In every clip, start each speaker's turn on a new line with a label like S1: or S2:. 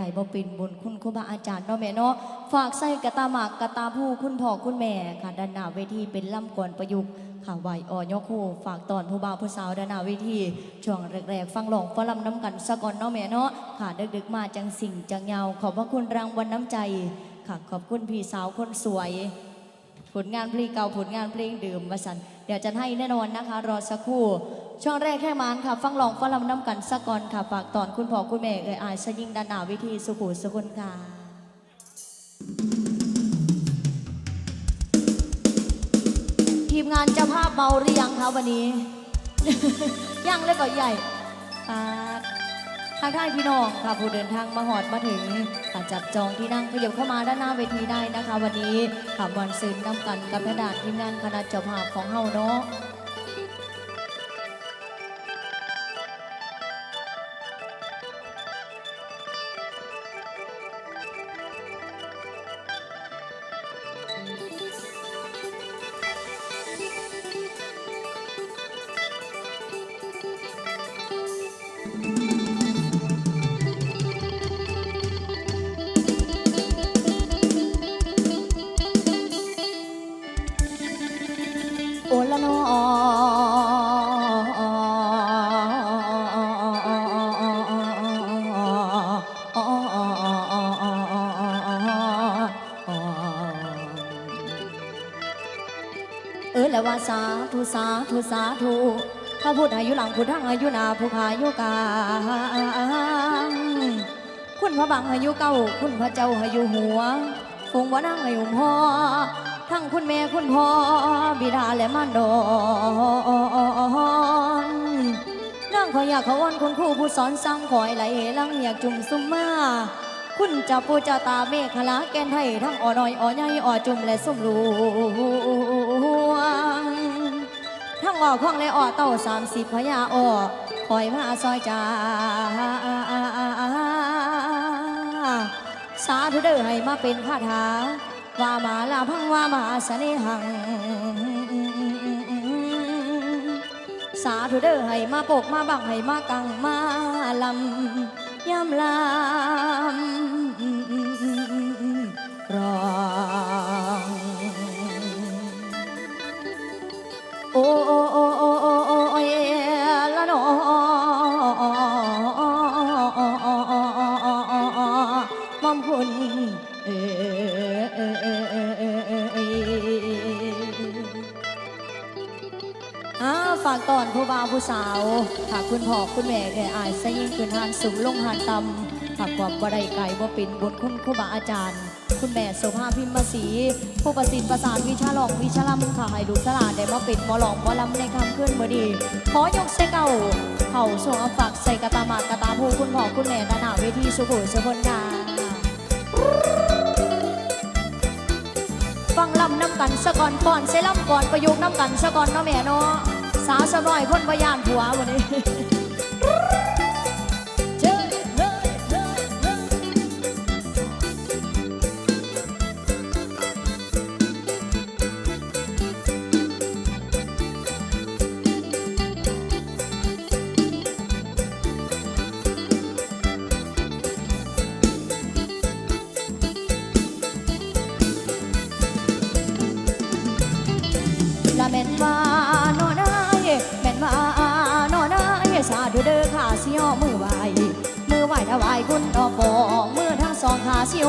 S1: ไก่บ่เป็นบุญคุณครูบาอาจารย์เนาะแม่เนาะฝากใส่กระตาหมากกระตาผู้คุณพ่อคุณแม่ค่ะด้านหน้าเวทีเป็นล่ำก่อนประยุกต์ค่ะไหวอ่อยกคู่ฝากตอนผู้บ่าวผู้สาวด้านหน้าเวทีช่วงแรกๆฟังหลงฟังลำน้ำกันสะก่อนเนาะแม่เนาะค่ะดึกๆมาจังสิ่งจังเยาขอบพระคุณรางวัลน้ำใจค่ะขอบคุณพี่สาวคนสวย ผลงานเพลงเก่าผลงานเพลงเดิมมาสันเดี๋ยวจะให้แน่นอนนะคะ รอสักครู่ ช่วงแรกแค่มานค่ะ ฟังลองฟังลำน้ำกันสักก่อนค่ะฝากตอนคุณพ่อคุณแม่เอ่ยอายสยิงดานหนาวิธีสุขุสุขุนค่ะทีมงานเจะภาพเมาหรือยังคะวันนี้ ยังเลยก็ใหญ่อ่าทางท่านพี่น้องค่ะผู้เดินทางมาหอดมาถึงค่ะจับจองที่นั่งขยับเข้ามาด้านหน้าเวทีได้นะคะ วันนี้ค่ะวันซืนนำกันกับพระดาทีมงานคณะเจ้าภาพของเฮาเนาะ สาธุสาธุสาธุพระพุทธอายุหลังพุทธังอายุนาผู้พายุกาคุณพระบังอายุเก้าคุณพระเจ้าอายุหัวคงวนั่งอายุพ่อทั้งคุณแม่คุณพ่อบิดาและมารดอนนั่งขออยากขอวอนคุณครูผู้สอนสั่งคอยไหลลังอยากจุ่มซุ่มมาคุณเจะปูเจาตาเมฆขลาแกนไทยทั้งอ่อน้อยอ่อใหญ่อ่อจุ่มและสุ่มลวง ต่อข้องและอ่อเต้าสามสิบพญาอ่อคอยมาซอยจ้าสาธุเด้อให้มาเป็นคาถาว่ามาลาพังว่ามาเสน่หัง สาธุเด้อให้มาปกมาบังให้มากังมาลำยำลำรอ อ้โอ้โอ้โอ้โอ้โอ้ยละนอมคุณเออเอาฝากตอนผู้บ่าวผู้สาวหากคุณพ่อคุณแม่แก่อายสยิ่งคืนหานสูงลงหานตำหากความบ่ได้ไกลบ่เป็นบุญคุณครูบาอาจารย์ คุณแม่โสภาพิมพ์มาศรีผู้ประสิทธิ์ประสานวิชาหลองวิชาลำค่ะให้ดูสลาดได้มาป็นหมอหลองมอลำในคำขึ้นมือดี ขอยกเสเก่าเข่าส่งเอาฝากใส่กระตามากระตาผู้คุณพ่อคุณแม่นาหนาเวทีสุขุมสุพนดาฟังลำน้ำกันสะก่อนก่อนเซลำก่อนประยุกต์น้ำกันสะก่อนเนาะแม่เนาะสาวสะน้อยคนพยานผัววันนี้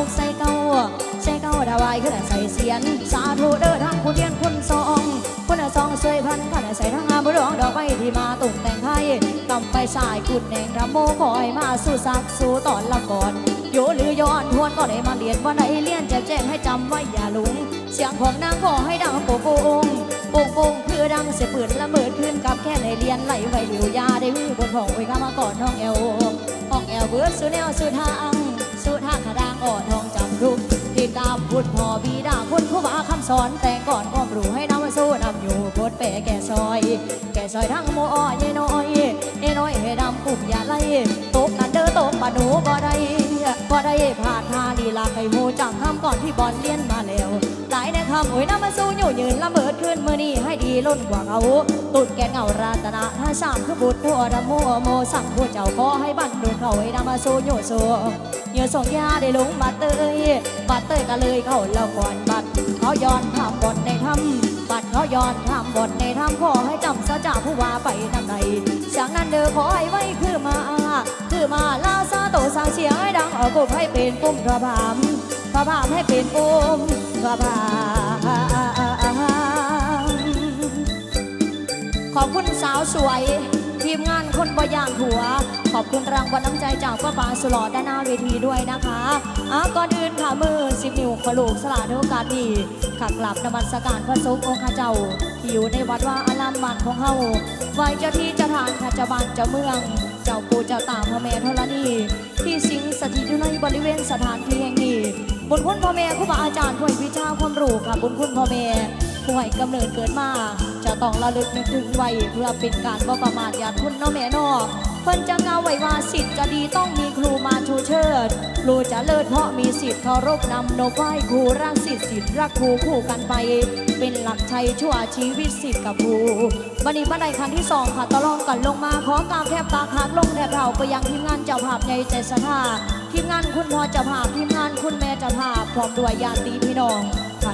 S1: กใส่เก้าใส่เก้าถวายขึ้นใส่เสียน สาธุเด้อทั้งคุณเทียนคุณสองคุณสองเสยพันขันใส่ทั้งงามบุรองดอกไม้ที่มาตุ่มแต่งไทยกำไปสายกุดแหน่งรำโมคอยมาสู่สักสู่ตอนละก่อนโยหรือย้อนทวนก็ได้มาเรียนว่าไหนเรียนจกแจ้งให้จำไว้อย่าหลงเสียงของนางขอให้ดังโป่งโป่งโป่งโป่งคือดังเสียปืนละเมิดขึ้นกับแค่ในเรียนไหลไหวเหลียวยาได้มือบนห้องไว้ข้ามาก่อนห้องแอลห้องแอลเบิร์ดสุแนวสุดทาง สุทางขดางอ่อนทองจำรุกที่ตามพุทธพ่อบีดาคุณครูบาคำสอนแต่ก่อนความรู้ให้นำมาสู้นำอยู่โพดแปแก่ซอย แก่ซอยทั้งโมอ้อยน้อยเอ้น้อยให้ดำปุ่มอย่าไล่ตกกันเด้อตกปะหนูบ่ได้ พอได้ผ่านทาลีลาไก่หูจากคำก่อนที่บอลเลียนมาแล้วหลายในคำโอ้ยน้ำมาสู้อยู่ยืนละเบิดขึ้นมือนี้ให้ดีล้นกว่าเขาตุดแกนเงาราตนะถ้าสามคือบุตรผู้อดมโมโมสั่งผู้เจ้าขอให้บันโดนเขาให้น้ำมาสู้อยู่สู้เยื่อส่งยาได้ลงบัดเตยบัดเตยก็เลยเข้าแล้วก่อนบัดเขาย้อนทำบทในถ้ำ เขาย้อนทำบทในถ้ำขอให้จำสัจจะผู้ว่าไปนำในจากนั้นเด้อขอให้ไว้คือมา คือมาลาซาโตสางเสียงให้ดังออกกุบให้เป็นปุ่มพระบามพระบามให้เป็นปุ่มพระบามขอบคุณสาวสวย ทีมงานคนบอย่างหัว ขอบคุณรางวัลน้ำใจจากป้าปาสุลอดด้านหน้าเวทีด้วยนะคะอะก่อนอื่นค่ะมือสิบนิ้วขลูกสลาดในโอกาสนี้ขักลับนมัสการพระสงฆ์องค์ข้าเจ้าที่อยู่ในวัดว่าอารามบานของเฮาไหวเจ้าที่เจ้าทานข้าเจ้าบ้านเจ้าเมือง เจ้าปู่เจ้าตาพ่อแม่ธรณีที่สิงสถิตอยู่ในบริเวณสถานที่แห่งนี้บุญคุณพ่อแม่ครูบาอาจารย์ผู้ให้วิชาความรู้ค่ะบุญคุณพ่อแม่ผู้ให้กำเนิดเกิดมา จะต้องระลึกนึกถึงไว้เพื่อเป็นการบ่ประมาทญาติคุณเน้อแม่นอ เพิ่นจะกล่าไว้ว่าสิทธิ์จะดีต้องมีครูมาชูเชิดครูจะเลิศเพราะมีสิทธิ์เคารพนำโนบไหว้ครูรักสิทธิ์สิทธิ์รักครูคู่กันไป เป็นหลักชัยชั่วชีวิตสิทธิ์กับครูบันนี้บันไดขั้นที่สองค่ะตะลองกันลงมาขอกราวแทบตาขาดลงแทบเราไปยังทีมงานเจ้าภาพใหญ่ใจสถาทีมงานคุณพ่อเจ้าภาพทีมงานคุณแม่เจ้าภาพพร้อมด้วยญาติพี่น้อง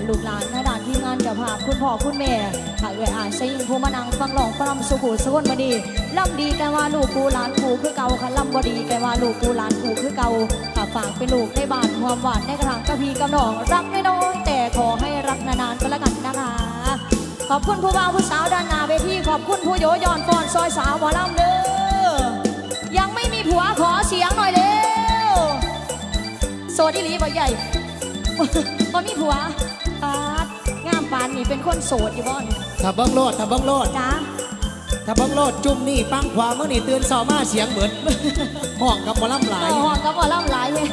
S1: ลูกหลานในด่านทีมงานเจ้าภาพคุณพ่อคุณแม่ค่ะเอื้อยอายใช้ยิงผู้มานังฟังหลองฟังสุขุสกุลมาดีล่ำดีแกว่าลูกกูหลานกูคือเก่าค่ะล่ำบดีแกว่าลูกกูหลานกูคือเก่าค่ะฝากเป็นลูกในบ้านความหวานในกระถางกระพีกำนองรักน้อยแต่ขอให้รักนานๆก็แล้วกันนะคะขอบคุณผู้บ่าวผู้สาวด้านหน้าเวทีขอบคุณผู้โยยอนฟอนซอยสาวหมอลำเด้อยังไม่มีผัวขอเสียงหน่อยเร็วโสดอีหลีบ่ใหญ่บ่มีผัวามปานนี่เป็นคนโสดอยู่บ่อน
S2: ถ้าเบิ้งโลดถ้าเบิ้งโลด
S1: จ้า
S2: ถ้าเบิ้งโลดจุ่มนี่ปังขวาเมื่อนี่ตื่นเสามาเสียงเหมือนห้องกับหมอลำหลาย
S1: โอ้หอนกับหมอลำหลายเลย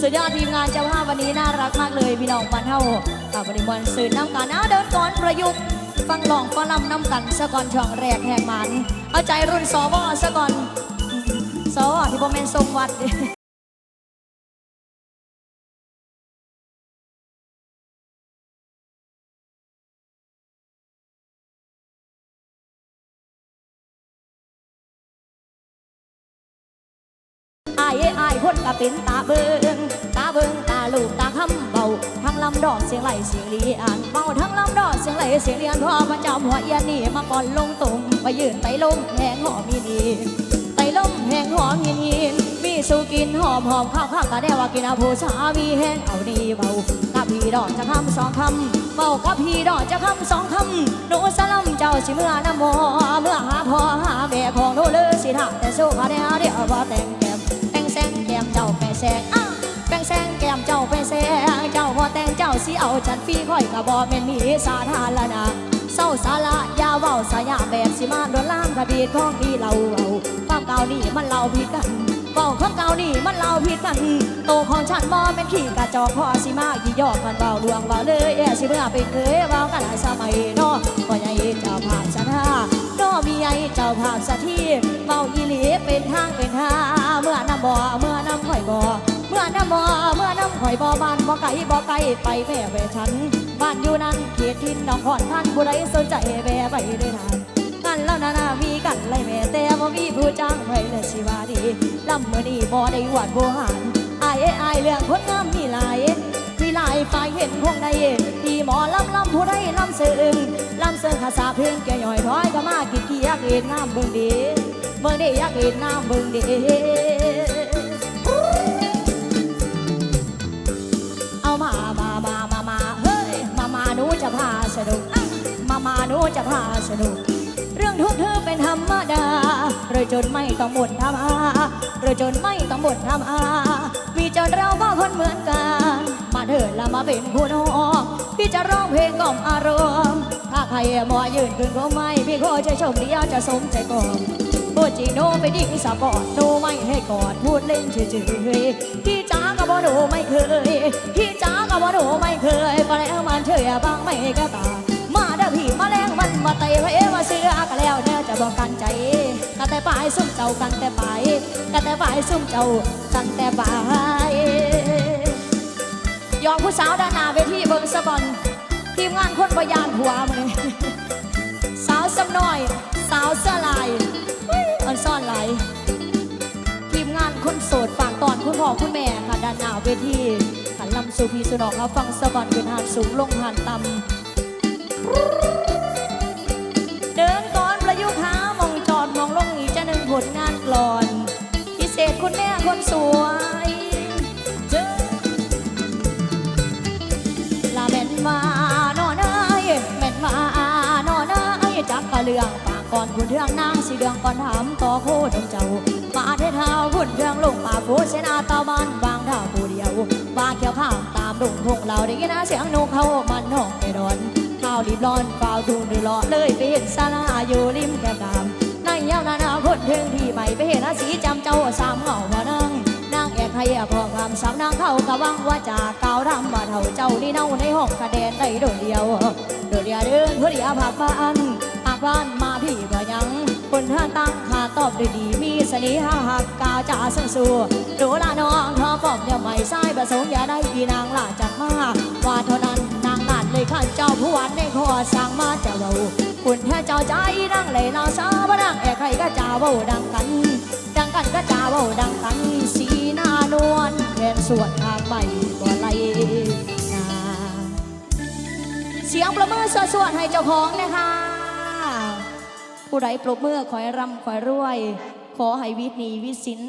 S1: สุดยอดทีมงานเจ้าภาพวันนี้น่ารักมากเลยพี่น้องบ้านเฮากับวันนี้วันสื่อน้ำกันเอาเดินก่อนประยุกต์ฟังลองฟังลำน้ำกันสะก่อนช่องแรกแหกมัน เอาใจรุ่นสวสะก่อนสวที่บ่แม่นทรงวัด ก็เป็นตาเบิงตาเบิงตาลูกตาคำเบาทั้งลำดอกเสียงไหลเสียงเลียนเบาทั้งลำดอกเสียงไหลเสียงเลียนพ่อพระเจ้าหัวเอียนนี่มาก่อนลงตุ่มไปยืนไตลมแหงหอมีนีไตลมแหงหอมีนีมีสูกินหอมหอมข้าวข้าวกะแน่ว่ากินอาผู้ชาวีแหงเอาดีเบากับพี่ดอกจะคำสองคำเบากับพี่ดอกจะคำสองคำหนูสลัมเจ้าสิเมื่อน้ำมอเมื่อหาพ่อหาแม่ของหนูเลยสิท่าแต่สู้ขาเดียวเดียวว่าแต่งแก แป้งแซงอ้าแป้งแสงแก้มเจ้าแป้งแซงเจ้าพอแต่งเจ้าสิเอาฉันฟีค่อยกะบ่แม่นมีสาธารณะเศร้าสาระยาเว้าสายาแบบสิมาโดนล่ามกระดีดของพี่เราเอาความเก่านี่มันเล่าผิดกัน เว้าของเก่านี่มันเล่าผิดกันโตของฉันบ่เป็นขี้กระจอกพอสิมากี่ยอกกันเว้าลวงเว้าเลยแอสิเมื่อเป็นเคยเว้ากันหลายสมัยเนาะพ่อใหญ่เจ้าภาพสถาน้อมีไอเจ้าภาพสถีเมาอีหลีเป็นทางเป็นทาเมื่อน้ำบ่อเมื่อน้ำข่อยบ่อเมื่อน้ำบ่อเมื่อน้ำข่อยบ่อบ้านบ่ไก่บ่ไก่ไปแม่แว่ฉันบ้านอยู่นั่นเขตทินน้องขอนท่านผู้ใดสนใจแว่ไปได้ทาน กันแล้วนานามีกันไรแม่แต่บ่มีผู้จ้างไว้เลยสิว่าดีลำเมื่อนี้บ่ได้หวานบ่หานอายเอ้ยอายเรื่องคนงามมีหลายพี่ลายฝ่ายเห็นพวงใดที่หมอลำลำผู้ใดลำเสื่องลำเสื่องภาษาเพลงแก่ย่อยถอยก็มากินขี้ยักเห็นน้ำเบิ่งดีเบิ่งดียักเห็นน้ำเบิ่งดีเอามามามามามาเฮ้ยมามาหนูจะพาสนุกมามาหนูจะพาสนุก เรื่องทุกข์เธอเป็นธรรมดาเราจนไม่ต้องบ่นทำอาเราจนไม่ต้องบ่นทำอามีจนเราก็คนเหมือนกัน มาเถิดละมาเป็นผู้น้องพี่จะร้องเพลงกล่อมอารมณ์ถ้าใครมอยืนขึ้นก็ไม่พี่ขอจะชมเดียวจะสมใจก่อนพูดจริโนไปดิ้งสะปอดโนไม่ให้กอดพูดเล่นเฉยๆพี่จ้าก็บ่หนูไม่เคยพี่จ้าก็บ่หนูไม่เคยก็แล้วมันเฉยบ้างไม่ก็ตามาเด้อพี่ังมันมาเตะไว้มาเสือก็แล้วเนี่จะบอกกันใจกันแต่ปลายซุ่มเจ้ากันแต่ปลายกันแต่ปลายซุ่มเจ้ากันแต่ปลายผู้สาวด้านหน้าเวทีเบิงสะบอนทีมงานคนบยานหัวมาเลยสาวสำน้อย สาวเสื้อลายอันซ่อนไหลทีมงานคนโสดฝากตอนคุณพ่อคุณแม่ค่ะด้านหน้าเวทีขันลำสู่พีสุนอกเขาฟังสะบอนเป็นหานสูงลงหานต่ำ เดินก่อนประยุกต์หามองจอดมองลงอีกจะหนึ่งผลงานกลอน พิเศษคุณแม่คนสวยเจอลาแม่นมาโนนายแม่นมาโนนายจักกะเรื่องปากก่อนคุณเรื่องนางสิเรื่องก่อนถามต่อโคดงเจ้ามาเทเท้าคุณเรื่องลงป่าโคเสนาตาบ้านบางท่าผู้เดียวบาเขียวข้ามตามดุงพงเราได้ยินนะเสียงนกเขามันห้องไปดอนาวรีบร้อนเฝ้าดูดูรอเลยไปเห็นศาลาอยู่ริมแก้มน้ำในยาวนานาคนถึงที่ใหม่ไปเห็นอาสีจำเจ้าสามเหงาพอนางนางแอกให้พองคำสาวนางเข้ากะวังว่าจากกาวรำมาเท่าเจ้านี่เน่าในห้องกระเด็นได้โดดเดียวโดดเดียวเดินเพื่อเดียวผักบ้านผักบ้านมาพี่ก็ยังคนท่านตั้งขาตอบด้วยดีมีเสน่หาหักกาจ่าสังสู้ดูละน้องทอปอบอย่าไม่ใส่ประสงค์อย่าได้พี่นางลาจัดมาว่าเท่านั้น เลยข้าเจ้าผู้วันในคอสั่งมาเจะเบาคุณแท้เจ้าใจนั่งเลยนาซาบ่ดังแอกใครก็เจ่าเบาดังกัน ดังกันก็เจ่าเบาดังกันสีหน้านวลแขนสวดทางใบบ่ไหลนาเสียงประมือสวดๆให้เจ้าของนะคะผู้ใดปรบมือขอให้ร่ำขอให้รวย ขอให้วิทย์นีวิสิน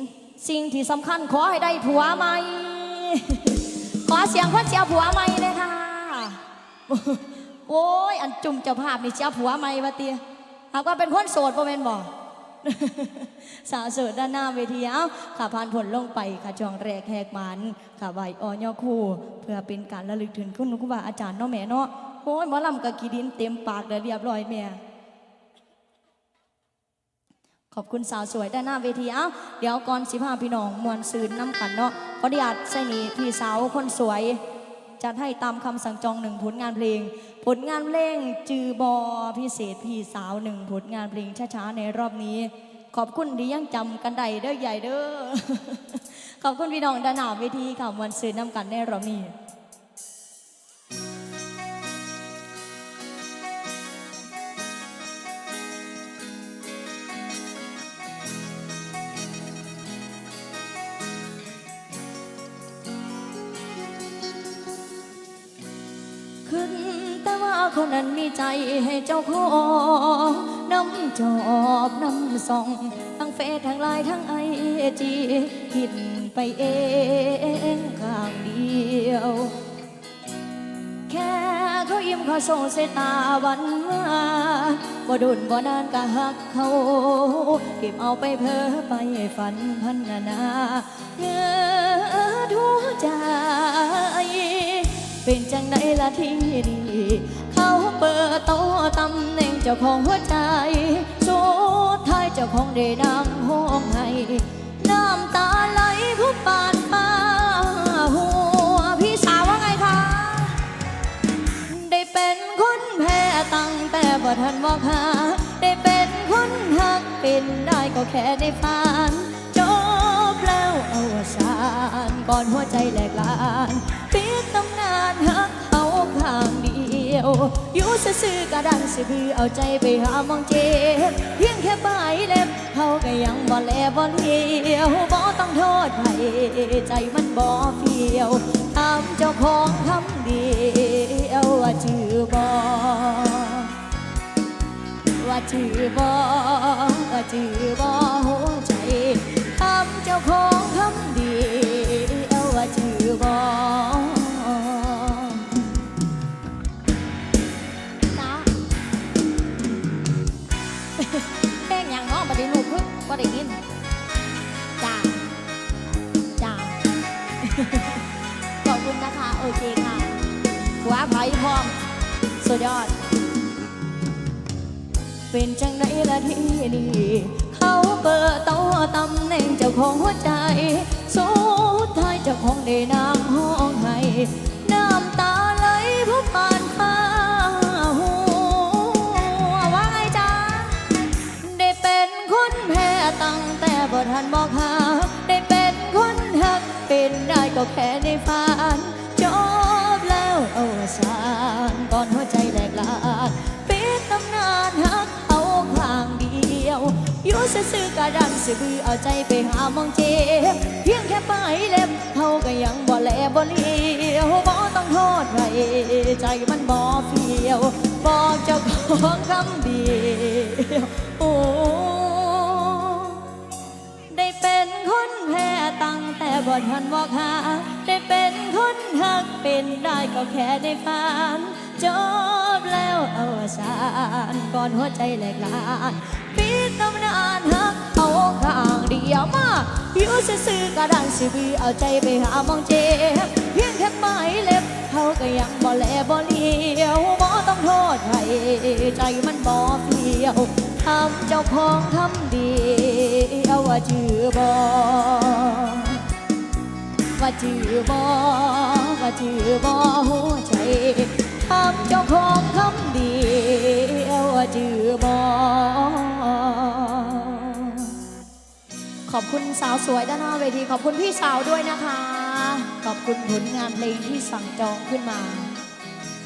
S1: สิ่งที่สำคัญขอให้ได้ผัวใหม่ขอเสียงคนเสียผัวใหม่เลยค่ะ โอ้ย อันจุ่มเจ้าภาพนี่เสียผัวใหม่วะเตียหากว่าเป็นคนโสดประเมนบอกสาวโสดด้านหน้าเวทีเอ้าขาพานผลลงไปค่ะจองแรกแหกมันขาไหวออยอคู่ เพื่อเป็นการระลึกถึงคุณครูบาอาจารย์เนาะแม่เนาะโอ้ยหมอลำกับกีดินเต็มปากเลยเรียบร้อยแม่ขอบคุณสาวสวยด้านหน้าเวทีเอ้าเดี๋ยวก่อนสิพาพี่น้องมวนซืนน้ำกันเนาะขออนุญาตใส่นีพี่สาวคนสวย จัดให้ตามคำสั่งจองหนึ่งผลงานเพลง ผลงานเพลงจือบอพิเศษพี่สาวหนึ่งผลงานเพลงช้าๆในรอบนี้ ขอบคุณที่ยังจำกันได้เด้อใหญ่เด้อขอบคุณพี่น้องดานหนาเวทีค่ะมวนซืนน้ำกันในรอบนี้ ให้เจ้าของน้ำจอบน้ำส่อง ทั้งเฟซทั้งไลน์ทั้งไอจีคิดไปเองข้างเดียว แค่เขายิ้มเขาส่งสายตาวันมาบ่ดุนบ่นานก็หักเขาเก็บเอาไปเพ้อไปฝันพันนานาเงือทั่วใจ เป็นจังไดละที่ดี เขาเปิดโตตำแหน่งเจ้าของหัวใจสุดท้ายเจ้าของได้นางห้องให้น้ำตาไหลพุบปานมาหัวพี่สาวว่าไงคะ ได้เป็นคนแพ้ตั้งแต่บ่ทันบอกหาได้เป็นคนหักเป็นได้ก็แค่ได้ฝันจบแล้วอาสานก่อนหัวใจแหลกลาน ปิดตำนานหักเขาข้างเดียว อยู่ซื่อๆกระดันสิคือเอาใจไปหามองเจ็บเพียงแค่ปลายเล็บเขาก็ยังบ่แลบ่เลี้ยวบ่ต้องโทษใครใจมันบ่เฟียวถามเจ้าของคำเดียวว่าจือบ่ว่าจือบ่ว่าจือบ่หัวใจถามเจ้าของคำเดียว ว่าจือบ่จ้าแป้งอย่างน้องมาได้ลูกพึ่งก็ได้ยินจ้าจ้าขอบคุณนะคะ โอเคค่ะหัวไผ่พร้อม สุดยอด เป็นจังไดละที่นี่ เขาเปิดโตำแหน่งเจ้าของหัวใจสุดท้ายเจ้าของได้นางห้องให้น้ำตาไหลเพราะปานฟ้าหัวว่าไงจ๊ะได้เป็นคนแพ้ตั้งแต่บ่ทันบอกหาได้เป็นคนหักเป็นได้ก็แค่ในฝันจบเอาสานก่อนหัวใจ ซื่อๆกะดันสิบือเอาใจไปหามองเจ็บเพียงแค่ปลายเล็บเขาก็ยังบ่แลบ่เลี้ยวบ่ต้องโทษใครใจมันบ่เฟียวบอกเจ้าของคำเดียวโอ้ได้เป็นคนแพ้ตั้งแต่บ่ทันบอกหาได้เป็นคนหักเป็นได้ก็แค่ได้ฝันจบแล้วเอาสานก่อนหัวใจแหลกลาน ปิดตำนานหักเอาข้างเดียวมาอยู่ซื่อๆกระดันสิบีเอาใจไปหามองเจ็บเพียงแค่ไม้เล็บเขาก็ยังบ่แลบ่เลี้ยวบ่ต้องโทษใครใจมันบ่เพียวทำเจ้าของทำดีเอาว่าจือบ่ว่าจือบ่ว่าจือบ่หัวใจทำเจ้าของทำดีเอาว่าจือบ่ ขอบคุณสาวสวยด้านหน้าเวที ขอบคุณพี่สาวด้วยนะคะ ขอบคุณผลงานเพลงที่สั่งจองขึ้นมา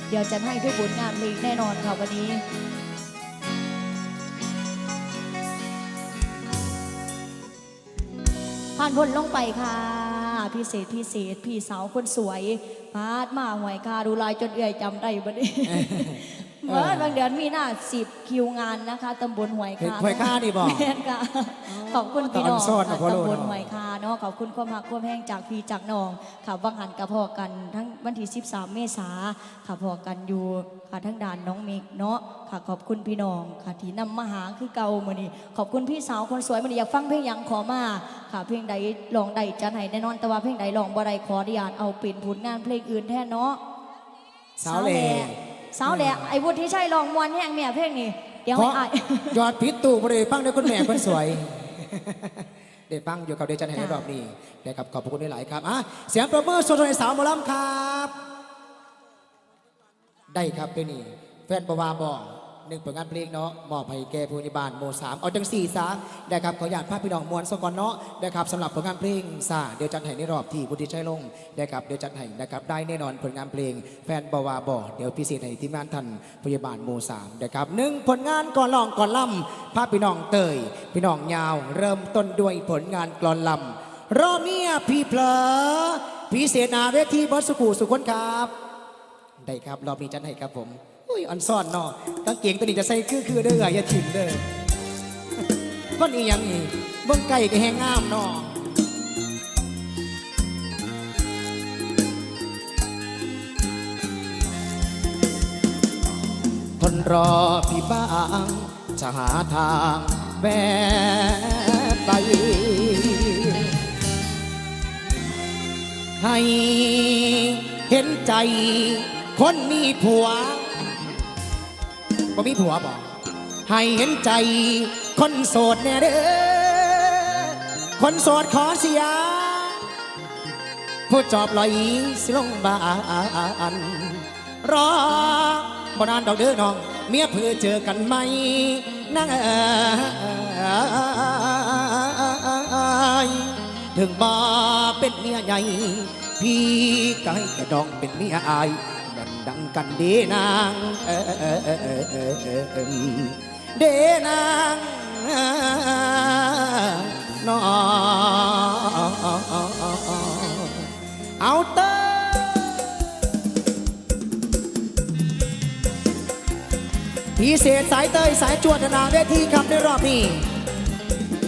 S1: เดี๋ยวจะให้ด้วยผลงานเพลงแน่นอนค่ะวันนี้ผ่านพ้นลงไปค่ะพิเศษพิเศษพี่สาวคนสวยพาดมาหวยคาดูลายจนเอื่อยจำได้บัดนี้ เมื่อบางเดือนมีหน้าสิบคิวงานนะคะตำบลหวย
S2: เห็น
S1: คา
S2: หวยคานี่บอก
S1: แม่นค่ะขอบคุณพี่น้อง
S2: ตอนซ่อนนะ
S1: ค่ะ
S2: พ่อโล
S1: ตำบล
S2: เนาะ
S1: หวยคาเนาะขอบคุณความหักความแห้งจากพี่จากน้องค่ะวังหันกับพอกันทั้งวันที่ 13 เมษาค่ะพอกันอยู่ค่ะทั้งด่านน้องเมกเนาะค่ะขอบคุณพี่น้องค่ะที่นำมาหาคือเก่ามือนี้ขอบคุณพี่สาวคนสวยมือนี้อยากฟังเพลงหยังขอมาค่ะเพลงใดลองใดจะให้แน่นอนแต่ว่าเพลงใดลองบ่ใดขออนุญาตเอาเป็นผลงานเพลงอื่นแทนเนาะ
S2: สาวแหล่
S1: สาวแหล่ไอ้วุฒิที่ใช่ลองมวนแห้งเนี่ยเพลงนี้เดี๋ยว
S2: เพ
S1: ให้
S2: ราะ
S1: อาย
S2: ยอดพิษตู่บริฟังด้วยคุณแม่คนสวยเด็ดฟังอยู่กับเดจันแห่ง
S1: ค่ะ
S2: รอบนี้นะครับขอบพระคุณหลายๆครับอะเสียงประเมินสดๆให้สาวหมอลำครับ ได้ครับเป็นนี่แฟนประวาบอก หนึ่งผลงานเพลงเนาะมอบให้แก่ผู้นิบาลโมสามเอาจังสี่ซะนะครับขออนุญาตพาพี่น้องมวลสกอนเนาะนะครับสำหรับผลงานเพลงซาเดี๋ยวจัดให้ในรอบที่พุทธิชัยลงนะครับเดี๋ยวจัดให้นะครับได้แน่นอนผลงานเพลงแฟนประวาบอเดี๋ยวพิเศษให้ทีมงานทันพยาบาลโมสามนะครับหนึ่งผลงานก่อนลองก่อนล่ำพาพี่น้องเตยพี่น้องยาว เริ่มต้นด้วยผลงานกลอนลำรอเมียพี่เพลอพิเศษนาเวทีบอสสุขุสุขคนครับได้ครับรอบนี้จัดให้ครับผม อุ้ยอันซ่อนเนาะกางเกงตัวนี้จะใส่คือคือเด้ออย่าถิ่มเด้อวันนี้ยังอีกเบิ่งไก่ก็แหงงามเนาะทนรอพี่บ้างจะหาทางแวะไป ให้เห็นใจคนมีผัว บ่มีผัวบอกให้เห็นใจ คนโสดแน่เด้อคนโสดขอเสียผู้จอบลอยสิลงบานรอบนานดอกเด้อน้อง เมียเพื่อเจอกันไหมนั่งถึงบ่เป็นเมียใหญ่ พี่ก็ให้แกดองเป็นเมียอาย ดังกันเดนางเออเออเออเออเออเออเออเดนางนองเอาเตอพิเศษสายเตยสายจวดนาเวทีครับในรอบนี้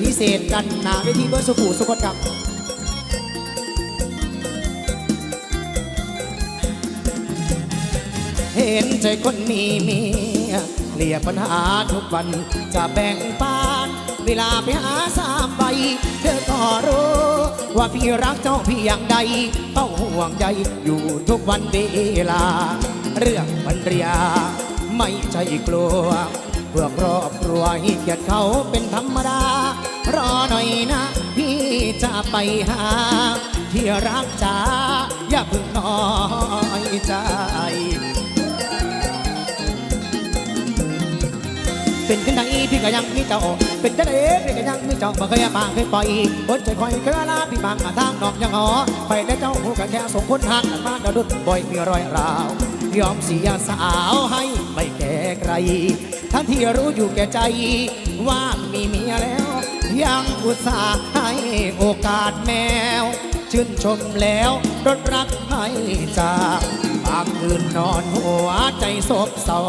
S2: พิเศษกันนาเวทีเบอร์สุขุสุขนครับ เห็นใจคนมีเมียเลียปัญหาทุกวันจะแบ่งปานเวลาไปหาสามใบเธอก็รู้ ว่าพี่รักเจ้าพี่อย่างใดเฝ้าห่วงใยอยู่ทุกวันเวลา เรื่องมันเรียไม่ใจกลัวเพื่อครอบครัวให้เกียรติเขาเป็นธรรมดารอหน่อยนะ พี่จะไปหา ที่รักจ๋าอย่าเพิ่งน้อยใจ เป็นขึ้นไหนพี่ก็ยังมีเจ้า เป็นจังไดพี่ก็ยังมีเจ้าบ่เคยบางเคยปล่อยบนใจคอยเคยลาพี่บางมาทางนอกยังหอไปและเจ้าหูกันแค่ส่งคนหักกันมากระดุดบ่อยมีรอยราวยอมเสียสาวให้ไม่แก่ไกลทั้งที่รู้อยู่แก่ใจว่ามีเมียแล้ว ยังอุตส่าห์ให้โอกาสแมว ชื่นชมแล้วรถรักให้จากบางคืนนอนหัวใจโศกเศร้า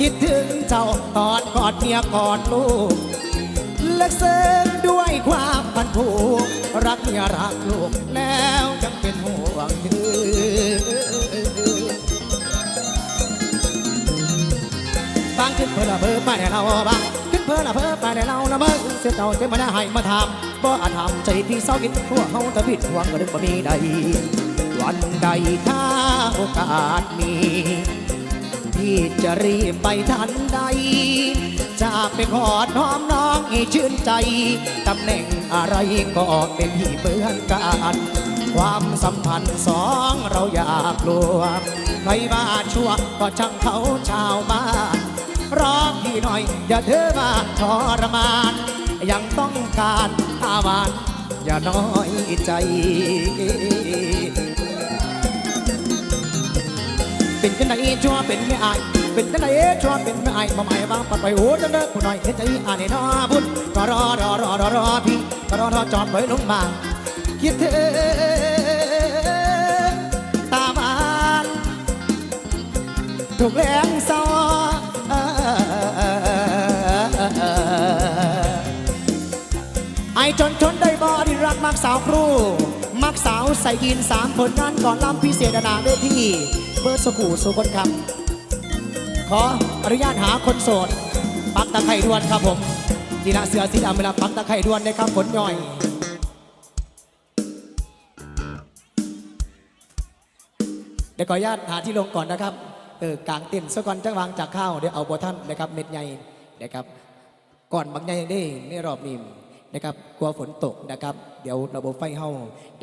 S2: คิดถึงเจ้ากอดกอดเมียกอดลูกเลิกเสริมด้วยความพันผูกรักเมียรักลูกแล้วยังเป็นห่วงถือบางขึ้นเพื่อละเพิ่มมาในเราบางขึ้นเพื่อละเพิ่มมาในเราละเมื่อเสียเจ้าจะมาได้ให้มาทำบ่อาทำใจพี่เศร้ากินพวเขาแต่ผิดหวังก็ดึกบ่มีใดวันใดถ้าโอกาสมี พี่จะรีบไปทันใดจะไปขอน้อมน้องให้ชื่นใจ ตำแหน่งอะไรก็เป็นที่เหมือนกัน ความสัมพันธ์สองเราอยากรวมใครบ้าชั่วก็ช่างเขาชาวบ้านรอพี่หน่อยอย่าเธอมาทรมาน ยังต้องการอาวานอย่าน้อยใจ เป็นจังไดชัวเป็นไม่อายเป็นจังไดชัวเป็นไม่อายมาใหม่บางปัดไปโอ้จังเด้อผู้น้อยเห็นใจอ่านในนอบุญก็รอรอรอรอรอพี่ก็รอรอจอดไว้ลงมาคิดถึงตาบานถูกแรงซอไอจนชนได้บอดีรักมักสาวครู มักสาวใส่ยีนสามผลงานก่อนลำพิเศษนาเวที บิร์ดสกูสุคนครับ ขออนุญาตหาคนโสด ปักตะไคร่ดวนครับผมทีละเสือสีดำเวลาปักตะไคร่ดวนนะครับผลย่อยเดี๋ยวขออนุญาตหาที่ลงก่อนนะครับเออกลางเต็นซะก่อนจะวางจากข้าวเดี๋ยวเอาบท่านนะครับเม็ดใหญ่นะครับ ก่อนบางใหญ่ได้ในรอบนี้นะครับกลัวฝนตกนะครับ เดี๋ยวระบบไฟเฮา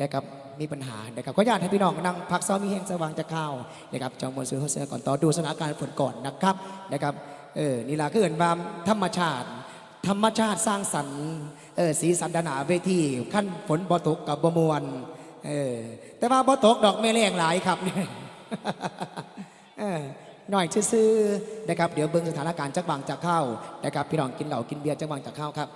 S2: นะครับ มีปัญหานะครับขออนุญาตให้พี่น้องนั่งพักซ้อมมีแห้งสว่างจากข้านะครับจองมวลซื้อเสือก่อนต่อดูสถานการณ์ฝนก่อนนะครับนะครับเออนี่ละคือเอินบามธรรมชาติ ธรรมชาติสร้างสรรค์เออสีสันดานาเวทีขั้นฝนบ่ตกกับบ่มวนเออแต่ว่าบ่ตกดอกไม่แรงหลายครับเออหน่อยซื่อๆนะครับเดี๋ยวเบิ่งสถานการณ์จักบางจากข้านะครับพี่น้องกินเหล้ากินเบียร์จักบางจากข้าครับ